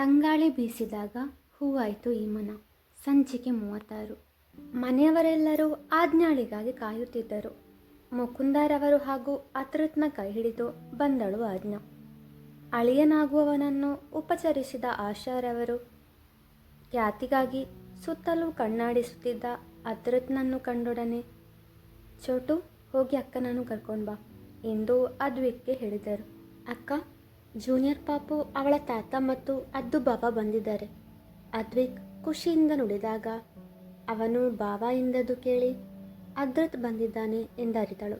ತಂಗಾಳಿ ಬೀಸಿದಾಗ ಹೂವಾಯಿತು ಈ ಮನ. ಸಂಚಿಕೆ ಮೂವತ್ತಾರು. ಮನೆಯವರೆಲ್ಲರೂ ಆಜ್ಞಾಳಿಗಾಗಿ ಕಾಯುತ್ತಿದ್ದರು. ಮುಕುಂದರವರು ಹಾಗೂ ಅತೃತ್ನ ಕೈ ಹಿಡಿದು ಬಂದಳು ಆಜ್ಞಾ. ಅಳಿಯನಾಗುವವನನ್ನು ಉಪಚರಿಸಿದ ಆಶಾರವರು ಖ್ಯಾತಿಗಾಗಿ ಸುತ್ತಲೂ ಕಣ್ಣಾಡಿಸುತ್ತಿದ್ದ ಅತೃತ್ನನ್ನು ಕಂಡೊಡನೆ, ಚೋಟು, ಹೋಗಿ ಅಕ್ಕನನ್ನು ಕರ್ಕೊಂಡು ಬಾ ಎಂದು ಅದ್ವಿಕ್ಗೆ ಹೇಳಿದರು. ಅಕ್ಕ ಜೂನಿಯರ್ ಪಾಪು ಅವಳ ತಾತ ಮತ್ತು ಅದ್ದು ಬಾಬಾ ಬಂದಿದ್ದಾರೆ. ಅದ್ವಿಕ್ ಖುಷಿಯಿಂದ ನುಡಿದಾಗ, ಅವನು ಬಾಬಾ ಎಂದದ್ದು ಕೇಳಿ ಅದ್ರತ್ ಬಂದಿದ್ದಾನೆ ಎಂದರಿತಳು.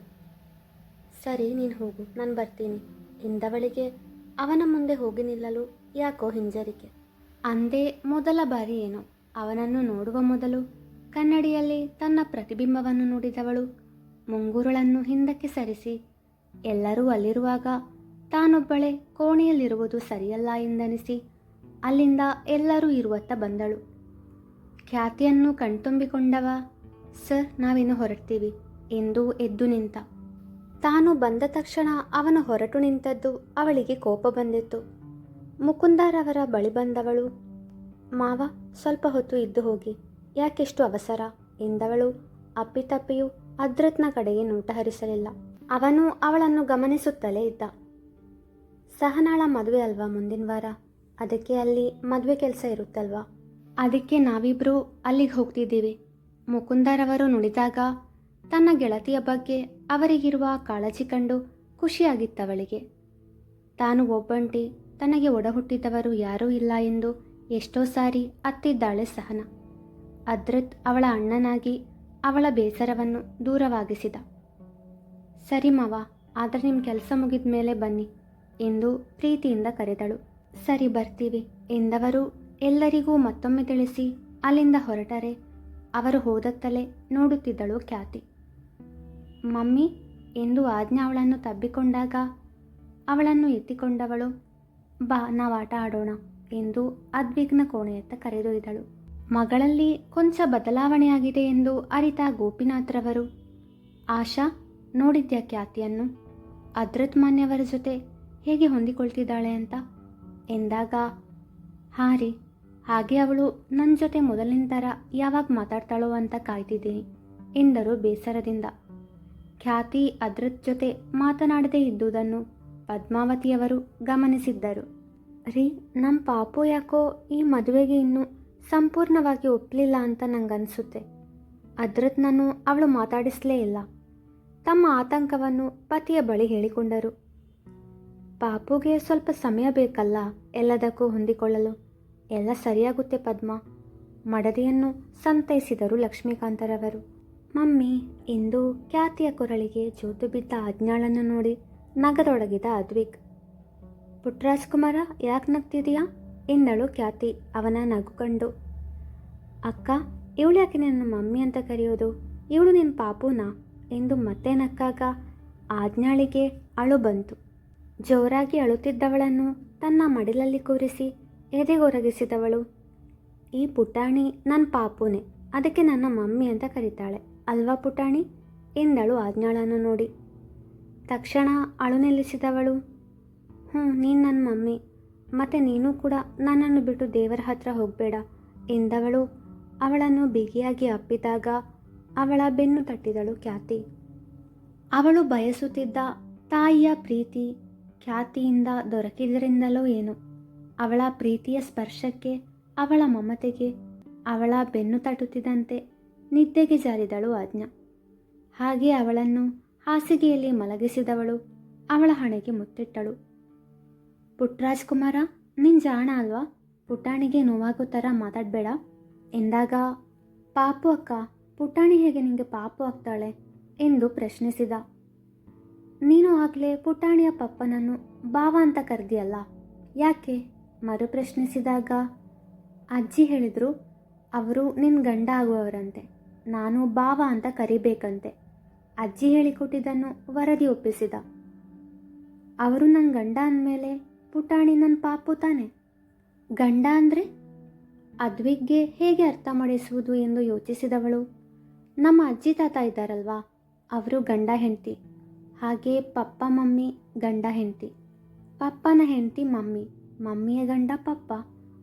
ಸರಿ, ನೀನು ಹೋಗು, ನಾನು ಬರ್ತೀನಿ ಎಂದವಳಿಗೆ ಅವನ ಮುಂದೆ ಹೋಗಿ ನಿಲ್ಲಲು ಯಾಕೋ ಹಿಂಜರಿಕೆ. ಅಂದೇ ಮೊದಲ ಬಾರಿ ಏನೋ, ಅವನನ್ನು ನೋಡುವ ಮೊದಲು ಕನ್ನಡಿಯಲ್ಲಿ ತನ್ನ ಪ್ರತಿಬಿಂಬವನ್ನು ನೋಡಿದವಳು, ಮುಂಗುರುಳನ್ನು ಹಿಂದಕ್ಕೆ ಸರಿಸಿ ಎಲ್ಲರೂ ಅಲ್ಲಿರುವಾಗ ತಾನೊಬ್ಬಳೇ ಕೋಣೆಯಲ್ಲಿರುವುದು ಸರಿಯಲ್ಲ ಎಂದನಿಸಿ ಅಲ್ಲಿಂದ ಎಲ್ಲರೂ ಇರುವತ್ತ ಬಂದಳು. ಖ್ಯಾತಿಯನ್ನು ಕಣ್ತುಂಬಿಕೊಂಡವ, ಸರ್, ನಾವಿನ್ನು ಹೊರಡ್ತೀವಿ, ಎಂದು ಎದ್ದು ನಿಂತ. ತಾನು ಬಂದ ತಕ್ಷಣ ಅವನು ಹೊರಟು ನಿಂತದ್ದು ಅವಳಿಗೆ ಕೋಪ ಬಂದಿತ್ತು. ಮುಕುಂದರವರ ಬಳಿ ಬಂದವಳು, ಮಾವ, ಸ್ವಲ್ಪ ಹೊತ್ತು ಇದ್ದು ಹೋಗಿ, ಯಾಕೆಷ್ಟು ಅವಸರ? ಎಂದವಳು. ಅಪ್ಪಿತಪ್ಪಿಯು ಅದ್ರತ್ನ ಕಡೆಗೆ ನೋಟ ಹರಿಸಲಿಲ್ಲ ಅವನು ಅವಳನ್ನು ಗಮನಿಸುತ್ತಲೇ ಇದ್ದ. ಸಹನಾಳ ಮದುವೆ ಅಲ್ವಾ ಮುಂದಿನ ವಾರ? ಅದಕ್ಕೆ ಅಲ್ಲಿ ಮದುವೆ ಕೆಲಸ ಇರುತ್ತಲ್ವಾ? ಅದಕ್ಕೆ ನಾವಿಬ್ರು ಅಲ್ಲಿಗೆ ಹೋಗ್ತಿದ್ದೀವಿ. ಮುಕುಂದರವರು ನುಡಿದಾಗ ತನ್ನ ಗೆಳತಿಯ ಬಗ್ಗೆ ಅವರಿಗಿರುವ ಕಾಳಜಿ ಕಂಡು ಖುಷಿಯಾಗಿತ್ತವಳಿಗೆ. ತಾನು ಒಬ್ಬಂಟಿ, ತನಗೆ ಒಡಹುಟ್ಟಿದವರು ಯಾರೂ ಇಲ್ಲ ಎಂದು ಎಷ್ಟೋ ಸಾರಿ ಅತ್ತಿದ್ದಾಳೆ ಸಹನ. ಅದ್ರತ್ ಅವಳ ಅಣ್ಣನಾಗಿ ಅವಳ ಬೇಸರವನ್ನು ದೂರವಾಗಿಸಿದ. ಸರಿ ಮಾವ, ಆದರೆ ನಿಮ್ಮ ಕೆಲಸ ಮುಗಿದ ಮೇಲೆ ಬನ್ನಿ. ಎಂದು ಪ್ರೀತಿಯಿಂದ ಕರೆದಳು. ಸರಿ ಬರ್ತೀವಿ ಎಂದವರು ಎಲ್ಲರಿಗೂ ಮತ್ತೊಮ್ಮೆ ತಿಳಿಸಿ ಅಲ್ಲಿಂದ ಹೊರಟರೆ. ಅವರು ಹೋದತ್ತಲೇ ನೋಡುತ್ತಿದ್ದಳು ಖ್ಯಾತಿ. ಮಮ್ಮಿ ಎಂದು ಆಜ್ಞಾ ಅವಳನ್ನು ತಬ್ಬಿಕೊಂಡಾಗ ಅವಳನ್ನು ಎತ್ತಿಕೊಂಡವಳು, ಬಾ, ನಾವು ಆಟ ಆಡೋಣ ಎಂದು ಅದ್ವಿಗ್ನ ಕೋಣೆಯತ್ತ ಕರೆದೊಯ್ದಳು. ಮಗಳಲ್ಲಿ ಕೊಂಚ ಬದಲಾವಣೆಯಾಗಿದೆ ಎಂದು ಅರಿತ ಗೋಪಿನಾಥ್ರವರು ಆಶಾ ನೋಡಿದ್ಯಾ ಖ್ಯಾತಿಯನ್ನು? ಅದೃತ್ ಮಾನ್ಯವರ ಜೊತೆ ಹೇಗೆ ಹೊಂದಿಕೊಳ್ತಿದ್ದಾಳೆ ಅಂತ? ಎಂದಾಗ, ಹಾಂ ರೀ, ಹಾಗೆ ಅವಳು ನನ್ನ ಜೊತೆ ಮೊದಲಿನ ಥರ ಯಾವಾಗ ಮಾತಾಡ್ತಾಳೋ ಅಂತ ಕಾಯ್ತಿದ್ದೀನಿ, ಎಂದರು ಬೇಸರದಿಂದ. ಖ್ಯಾತಿ ಅದರ ಜೊತೆ ಮಾತನಾಡದೇ ಇದ್ದುದನ್ನು ಪದ್ಮಾವತಿಯವರು ಗಮನಿಸಿದ್ದರು. ರೀ ನಮ್ಮ ಪಾಪು ಯಾಕೋ ಈ ಮದುವೆಗೆ ಇನ್ನೂ ಸಂಪೂರ್ಣವಾಗಿ ಒಪ್ಪಲಿಲ್ಲ ಅಂತ ನಂಗನ್ಸುತ್ತೆ. ಅದ್ರತ್ ನಾನು ಅವಳು ಮಾತಾಡಿಸಲೇ ಇಲ್ಲ. ತಮ್ಮ ಆತಂಕವನ್ನು ಪತಿಯ ಬಳಿ ಹೇಳಿಕೊಂಡರು. ಪಾಪುಗೆ ಸ್ವಲ್ಪ ಸಮಯ ಬೇಕಲ್ಲ ಎಲ್ಲದಕ್ಕೂ ಹೊಂದಿಕೊಳ್ಳಲು. ಎಲ್ಲ ಸರಿಯಾಗುತ್ತೆ ಪದ್ಮ. ಮಡದಿಯನ್ನು ಸಂತೈಸಿದರು ಲಕ್ಷ್ಮೀಕಾಂತರವರು. ಮಮ್ಮಿ, ಇಂದು ಖ್ಯಾತಿಯ ಕೊರಳಿಗೆ ಜೋತು ಬಿದ್ದ ಆಜ್ಞಾಳನ್ನು ನೋಡಿ ನಗದೊಡಗಿದ ಅದ್ವಿಕ್. ಪುಟ್ರಾಜ್ಕುಮಾರ, ಯಾಕೆ ನಗ್ತಿದೀಯಾ? ಎಂದಳು ಖ್ಯಾತಿ ಅವನ ನಗು ಕಂಡು. ಅಕ್ಕ, ಇವಳು ಯಾಕೆ ನನ್ನ ಮಮ್ಮಿ ಅಂತ ಕರೆಯೋದು? ಇವಳು ನಿನ್ನ ಪಾಪುನಾ? ಎಂದು ಮತ್ತೆ ನಕ್ಕಾಗ? ಆಜ್ಞಾಳಿಗೆ ಅಳು ಬಂತು. ಜೋರಾಗಿ ಅಳುತ್ತಿದ್ದವಳನ್ನು ತನ್ನ ಮಡಿಲಲ್ಲಿ ಕೂರಿಸಿ ಎದೆಗೊರಗಿಸಿದವಳು. ಈ ಪುಟಾಣಿ ನನ್ನ ಪಾಪುನೆ, ಅದಕ್ಕೆ ನನ್ನ ಮಮ್ಮಿ ಅಂತ ಕರೀತಾಳೆ, ಅಲ್ವಾ ಪುಟಾಣಿ? ಎಂದಳು ಆಜ್ಞಾಳನ್ನು ನೋಡಿ. ತಕ್ಷಣ ಅಳು ನಿಲ್ಲಿಸಿದವಳು ಹ್ಞೂ ನೀನು ನನ್ನ ಮಮ್ಮಿ, ಮತ್ತು ನೀನು ಕೂಡ ನನ್ನನ್ನು ಬಿಟ್ಟು ದೇವರ ಹತ್ರ ಹೋಗಬೇಡ ಎಂದವಳು. ಅವಳನ್ನು ಬಿಗಿಯಾಗಿ ಅಪ್ಪಿದಾಗ ಅವಳ ಬೆನ್ನು ತಟ್ಟಿದಳು ಖ್ಯಾತಿ. ಅವಳು ಬಯಸುತ್ತಿದ್ದ ತಾಯಿಯ ಪ್ರೀತಿ ಖ್ಯಾತಿಯಿಂದ ದೊರಕಿದರಿಂದಲೋ ಏನು. ಅವಳ ಪ್ರೀತಿಯ ಸ್ಪರ್ಶಕ್ಕೆ, ಅವಳ ಮಮತೆಗೆ, ಅವಳ ಬೆನ್ನು ತಟ್ಟುತ್ತಿದ್ದಂತೆ ನಿದ್ದೆಗೆ ಜಾರಿದಳು ಆಜ್ಞ. ಹಾಗೆ ಅವಳನ್ನು ಹಾಸಿಗೆಯಲ್ಲಿ ಮಲಗಿಸಿದವಳು ಅವಳ ಹಣೆಗೆ ಮುತ್ತಿಟ್ಟಳು. ಪುಟ್ರಾಜ್ಕುಮಾರ, ನಿನ್ ಜಾಣ ಅಲ್ವಾ? ಪುಟಾಣಿಗೆ ನೋವಾಗೋ ಥರ ಮಾತಾಡಬೇಡ. ಎಂದಾಗ, ಪಾಪು ಅಕ್ಕ, ಪುಟಾಣಿ ಹೇಗೆ ನಿಂಗೆ ಪಾಪು ಆಗ್ತಾಳೆ ಎಂದು ಪ್ರಶ್ನಿಸಿದ. ನೀನು ಆಗಲೇ ಪುಟಾಣಿಯ ಪಪ್ಪನನ್ನು ಬಾವ ಅಂತ ಕರೆದಿಯಲ್ಲ? ಯಾಕೆ? ಮರು ಪ್ರಶ್ನಿಸಿದಾಗ ಅಜ್ಜಿ ಹೇಳಿದರು, ಅವರು ನಿನ್ನ ಗಂಡ ಆಗುವವರಂತೆ, ನಾನು ಬಾವ ಅಂತ ಕರಿಬೇಕಂತೆ. ಅಜ್ಜಿ ಹೇಳಿಕೊಟ್ಟಿದ್ದನ್ನು ವರದಿ ಒಪ್ಪಿಸಿದ. ಅವರು ನನ್ನ ಗಂಡ ಅಂದಮೇಲೆ ಪುಟಾಣಿ ನನ್ನ ಪಾಪು ತಾನೆ? ಗಂಡ ಅಂದರೆ? ಅದ್ವಿಗ್ಗೆ ಹೇಗೆ ಅರ್ಥ ಮಾಡಿಸುವುದು? ಎಂದು ಯೋಚಿಸಿದವಳು. ನಮ್ಮ ಅಜ್ಜಿ ತಾತ ಇದ್ದಾರಲ್ವಾ? ಅವರು ಗಂಡ ಹೆಂಡತಿ. ಹಾಗೆ ಪಪ್ಪ ಮಮ್ಮಿ ಗಂಡ ಹೆಂಡತಿ. ಪಪ್ಪನ ಹೆಂಡತಿ ಮಮ್ಮಿ, ಮಮ್ಮಿಯ ಗಂಡ ಪಪ್ಪ,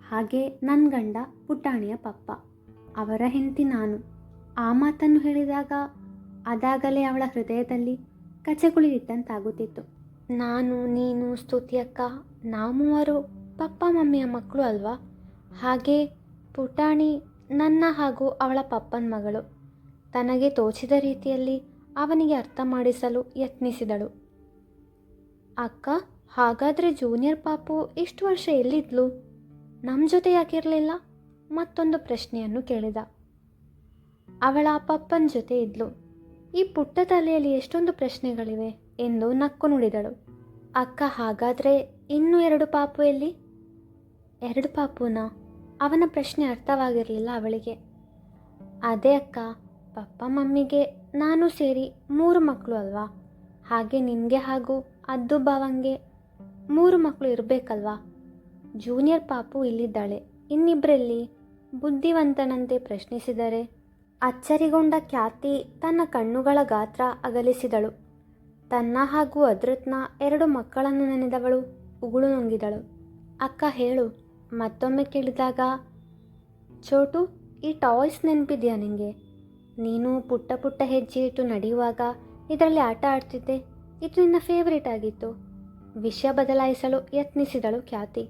ಹಾಗೆ ನನ್ನ ಗಂಡ ಪುಟಾಣಿಯ ಪಪ್ಪ. ಅವರ ಹೆಂಡತಿ ನಾನು. ಆ ಮಾತನ್ನು ಹೇಳಿದಾಗ ಅದಾಗಲೇ ಅವಳ ಹೃದಯದಲ್ಲಿ ಕಚಗುಳಿ ಇಟ್ಟಂತಾಗುತ್ತಿತ್ತು ನಾನು, ನೀನು, ಸ್ತುತಿಯಕ್ಕ, ನಾವು ಮೂವರು ಪಪ್ಪ ಮಮ್ಮಿಯ ಮಕ್ಕಳು ಅಲ್ವಾ? ಹಾಗೆ ಪುಟಾಣಿ ನನ್ನ ಹಾಗೂ ಅವಳ ಪಪ್ಪನ ಮಗಳು. ತನಗೆ ತೋಚಿದ ರೀತಿಯಲ್ಲಿ ಅವನಿಗೆ ಅರ್ಥ ಮಾಡಿಸಲು ಯತ್ನಿಸಿದಳು. ಅಕ್ಕ, ಹಾಗಾದರೆ ಜೂನಿಯರ್ ಪಾಪು ಇಷ್ಟು ವರ್ಷ ಎಲ್ಲಿದ್ಲು? ನಮ್ಮ ಜೊತೆ ಯಾಕಿರಲಿಲ್ಲ? ಮತ್ತೊಂದು ಪ್ರಶ್ನೆಯನ್ನು ಕೇಳಿದ. ಅವಳ ಪಪ್ಪನ ಜೊತೆ ಇದ್ಲು. ಈ ಪುಟ್ಟ ತಲೆಯಲ್ಲಿ ಎಷ್ಟೊಂದು ಪ್ರಶ್ನೆಗಳಿವೆ ಎಂದು ನಕ್ಕು ನುಡಿದಳು. ಅಕ್ಕ, ಹಾಗಾದರೆ ಇನ್ನೂ ಎರಡು ಪಾಪು ಎಲ್ಲಿ? ಎರಡು ಪಾಪುನ? ಅವನ ಪ್ರಶ್ನೆ ಅರ್ಥವಾಗಿರಲಿಲ್ಲ ಅವಳಿಗೆ. ಅದೇ ಅಕ್ಕ ಪಪ್ಪ ಮಮ್ಮಿಗೆ ನಾನು ಸೇರಿ ಮೂರು ಮಕ್ಕಳು ಅಲ್ವಾ? ಹಾಗೆ ನಿನಗೆ ಹಾಗೂ ಅದ್ದು ಬಾವಂಗೆ ಮೂರು ಮಕ್ಕಳು ಇರಬೇಕಲ್ವಾ? ಜೂನಿಯರ್ ಪಾಪು ಇಲ್ಲಿದ್ದಾಳೆ. ಇನ್ನಿಬ್ಬರಲ್ಲಿ ಬುದ್ಧಿವಂತನಂತೆ ಪ್ರಶ್ನಿಸಿದರೆ ಅಚ್ಚರಿಗೊಂಡ ಖ್ಯಾತಿ ತನ್ನ ಕಣ್ಣುಗಳ ಗಾತ್ರ ಅಗಲಿಸಿದಳು. ತನ್ನ ಹಾಗೂ ಅದೃತ್ನ ಎರಡು ಮಕ್ಕಳನ್ನು ನೆನೆದವಳು ಉಗುಳು ನುಂಗಿದಳು. ಅಕ್ಕ ಹೇಳು, ಮತ್ತೊಮ್ಮೆ ಕೇಳಿದಾಗ, ಚೋಟು, ಈ ಟಾಯ್ಸ್ ನೆನಪಿದೆಯಾ ನಿನಗೆ ನೀನು ಪುಟ್ಟ ಪುಟ್ಟ ಹೆಜ್ಜೆ ಇಟ್ಟು ನಡೆಯುವಾಗ ಇದರಲ್ಲಿ ಆಟ ಆಡ್ತಿದ್ದೆ. ಇದು ನಿನ್ನ ಫೇವ್ರೇಟ್ ಆಗಿತ್ತು. ವಿಷಯ ಬದಲಾಯಿಸಲು ಯತ್ನಿಸಿದಳು ಖ್ಯಾತಿ.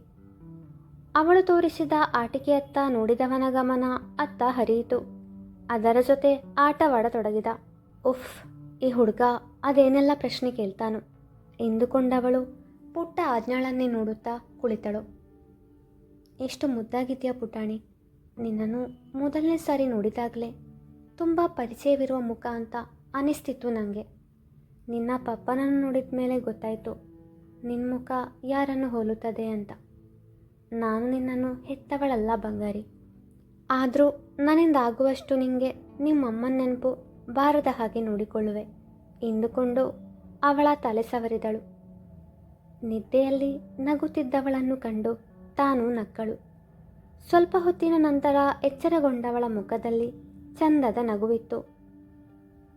ಅವಳು ತೋರಿಸಿದ ಆಟಿಕೆಯತ್ತ ನೋಡಿದವನ ಗಮನ ಅತ್ತ ಹರಿಯಿತು. ಅದರ ಜೊತೆ ಆಟವಾಡತೊಡಗಿದ. ಉಫ್, ಈ ಹುಡುಗ ಅದೇನೆಲ್ಲ ಪ್ರಶ್ನೆ ಕೇಳ್ತಾನು. ಎಂದುಕೊಂಡವಳು ಪುಟ್ಟ ಆಜ್ಞಾಳನ್ನೇ ನೋಡುತ್ತಾ ಕುಳಿತಳು. ಎಷ್ಟು ಮುದ್ದಾಗಿದೆಯಾ ಪುಟಾಣಿ. ನಿನ್ನನ್ನು ಮೊದಲನೇ ಸಾರಿ ನೋಡಿದಾಗಲೇ ತುಂಬ ಪರಿಚಯವಿರುವ ಮುಖ ಅಂತ ಅನಿಸ್ತಿತ್ತು ನನಗೆ ನಿನ್ನ ಪಪ್ಪನನ್ನು ನೋಡಿದ ಮೇಲೆ ಗೊತ್ತಾಯಿತು ನಿನ್ನ ಮುಖ ಯಾರನ್ನು ಹೋಲುತ್ತದೆ ಅಂತ. ನಾನು ನಿನ್ನನ್ನು ಹೆತ್ತವಳಲ್ಲ ಬಂಗಾರಿ. ಆದರೂ ನನ್ನಿಂದ ಆಗುವಷ್ಟು ನಿನಗೆ ನಿಮ್ಮಮ್ಮನ ನೆನಪು ಬಾರದ ಹಾಗೆ ನೋಡಿಕೊಳ್ಳುವೆ, ಎಂದುಕೊಂಡು ಅವಳ ತಲೆ ಸವರಿದಳು. ನಿದ್ದೆಯಲ್ಲಿ ನಗುತ್ತಿದ್ದವಳನ್ನು ಕಂಡು ತಾನು ನಕ್ಕಳು. ಸ್ವಲ್ಪ ಹೊತ್ತಿನ ನಂತರ ಎಚ್ಚರಗೊಂಡವಳ ಮುಖದಲ್ಲಿ ಚಂದದ ನಗುವಿತ್ತು.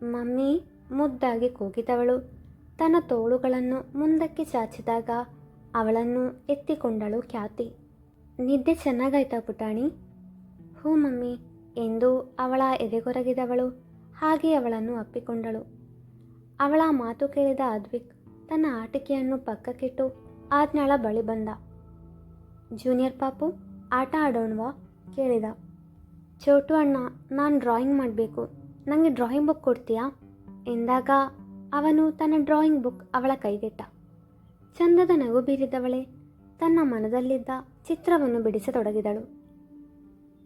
ಮಮ್ಮಿ ಮುದ್ದಾಗಿ ಕೂಗಿದವಳು. ತನ್ನ ತೋಳುಗಳನ್ನು ಮುಂದಕ್ಕೆ ಚಾಚಿದಾಗ ಅವಳನ್ನು ಎತ್ತಿಕೊಂಡಳು ಖ್ಯಾತಿ. ನಿದ್ದೆ ಚೆನ್ನಾಗಾಯ್ತಾ ಪುಟಾಣಿ? ಹೂ ಮಮ್ಮಿ, ಎಂದು ಅವಳ ಎದೆಗೊರಗಿದವಳು. ಹಾಗೆ ಅವಳನ್ನು ಅಪ್ಪಿಕೊಂಡಳು. ಅವಳ ಮಾತು ಕೇಳಿದ ಅದ್ವಿಕ್ ತನ್ನ ಆಟಿಕೆಯನ್ನು ಪಕ್ಕಕ್ಕಿಟ್ಟು ಆಜ್ಞಾಳ ಬಳಿ ಬಂದ. ಜೂನಿಯರ್ ಪಾಪು, ಆಟ ಆಡೋಣವಾ? ಕೇಳಿದ. ಚೋಟು ಅಣ್ಣ, ನಾನು ಡ್ರಾಯಿಂಗ್ ಮಾಡಬೇಕು. ನನಗೆ ಡ್ರಾಯಿಂಗ್ ಬುಕ್ ಕೊಡ್ತೀಯಾ? ಎಂದಾಗ ಅವನು ತನ್ನ ಡ್ರಾಯಿಂಗ್ ಬುಕ್ ಅವಳ ಕೈಗೆಟ್ಟ. ಚಂದದ ನಗು ಬೀರಿದವಳೆ, ತನ್ನ ಮನದಲ್ಲಿದ್ದ ಚಿತ್ರವನ್ನು ಬಿಡಿಸತೊಡಗಿದಳು.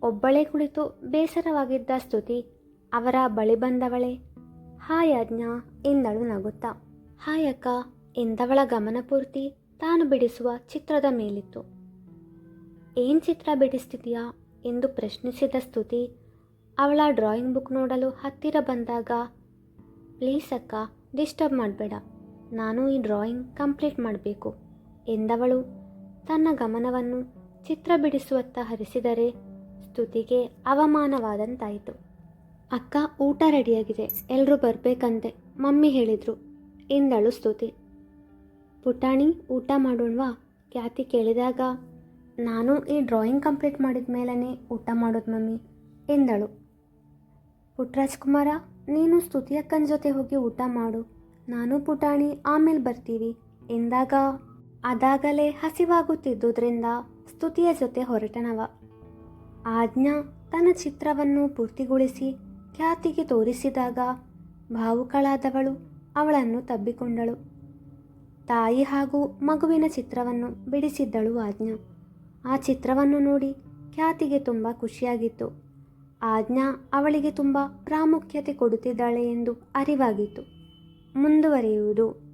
ಒಬ್ಬಳೇ ಕುಳಿತು ಬೇಸರವಾಗಿದ್ದ ಸ್ತುತಿ ಅವರ ಬಳಿ ಬಂದವಳೆ. ಹಾಯ್ ಆಜ್ಞಾ, ಎಂದಳು ನಗುತ್ತಾ. ಹಾಯ್ ಅಕ್ಕ, ಎಂದವಳ ಗಮನ ಪೂರ್ತಿ ತಾನು ಬಿಡಿಸುವ ಚಿತ್ರದ ಮೇಲಿತ್ತು. ಏನು ಚಿತ್ರ ಬಿಡಿಸ್ತಿದೀಯಾ ಎಂದು ಪ್ರಶ್ನಿಸಿದ ಸ್ತುತಿ, ಅವಳ ಡ್ರಾಯಿಂಗ್ ಬುಕ್ ನೋಡಲು ಹತ್ತಿರ ಬಂದಾಗ, ಪ್ಲೀಸ್ ಅಕ್ಕ, ಡಿಸ್ಟರ್ಬ್ ಮಾಡಬೇಡ. ನಾನು ಈ ಡ್ರಾಯಿಂಗ್ ಕಂಪ್ಲೀಟ್ ಮಾಡಬೇಕು, ಎಂದವಳು. ತನ್ನ ಗಮನವನ್ನು ಚಿತ್ರ ಬಿಡಿಸುವತ್ತ ಹರಿಸಿದರೆ ಸ್ತುತಿಗೆ ಅವಮಾನವಾದಂತಾಯಿತು. ಅಕ್ಕ, ಊಟ ರೆಡಿಯಾಗಿದೆ. ಎಲ್ಲರೂ ಬರಬೇಕಂತೆ, ಮಮ್ಮಿ ಹೇಳಿದರು, ಎಂದಳು ಸ್ತುತಿ. ಪುಟಾಣಿ, ಊಟ ಮಾಡೋಣವಾ? ಖ್ಯಾತಿ ಕೇಳಿದಾಗ ನಾನು ಈ ಡ್ರಾಯಿಂಗ್ ಕಂಪ್ಲೀಟ್ ಮಾಡಿದ ಮೇಲೇ ಊಟ ಮಾಡೋದು ಮಮ್ಮಿ, ಎಂದಳು. ಪುಟ್ಟರಾಜ್ಕುಮಾರ ನೀನು ಸ್ತುತಿಯಕ್ಕನ ಜೊತೆ ಹೋಗಿ ಊಟ ಮಾಡು, ನಾನು ಪುಟಾಣಿ ಆಮೇಲೆ ಬರ್ತೀವಿ, ಎಂದಾಗ? ಅದಾಗಲೇ ಹಸಿವಾಗುತ್ತಿದ್ದುದರಿಂದ ಸ್ತುತಿಯ ಜೊತೆ ಹೊರಟನವ. ಆಜ್ಞಾ ತನ್ನ ಚಿತ್ರವನ್ನು ಪೂರ್ತಿಗೊಳಿಸಿ ಖ್ಯಾತಿಗೆ ತೋರಿಸಿದಾಗ ಭಾವುಕಳಾದವಳು ಅವಳನ್ನು ತಬ್ಬಿಕೊಂಡಳು. ತಾಯಿ ಹಾಗೂ ಮಗುವಿನ ಚಿತ್ರವನ್ನು ಬಿಡಿಸಿದ್ದಳು ಆಜ್ಞಾ. ಆ ಚಿತ್ರವನ್ನು ನೋಡಿ ಖ್ಯಾತಿಗೆ ತುಂಬ ಖುಷಿಯಾಗಿತ್ತು. ಆಜ್ಞಾ ಅವಳಿಗೆ ತುಂಬ ಪ್ರಾಮುಖ್ಯತೆ ಕೊಡುತ್ತಿದ್ದಾಳೆ ಎಂದು ಅರಿವಾಗಿತ್ತು. ಮುಂದುವರಿಯುವುದು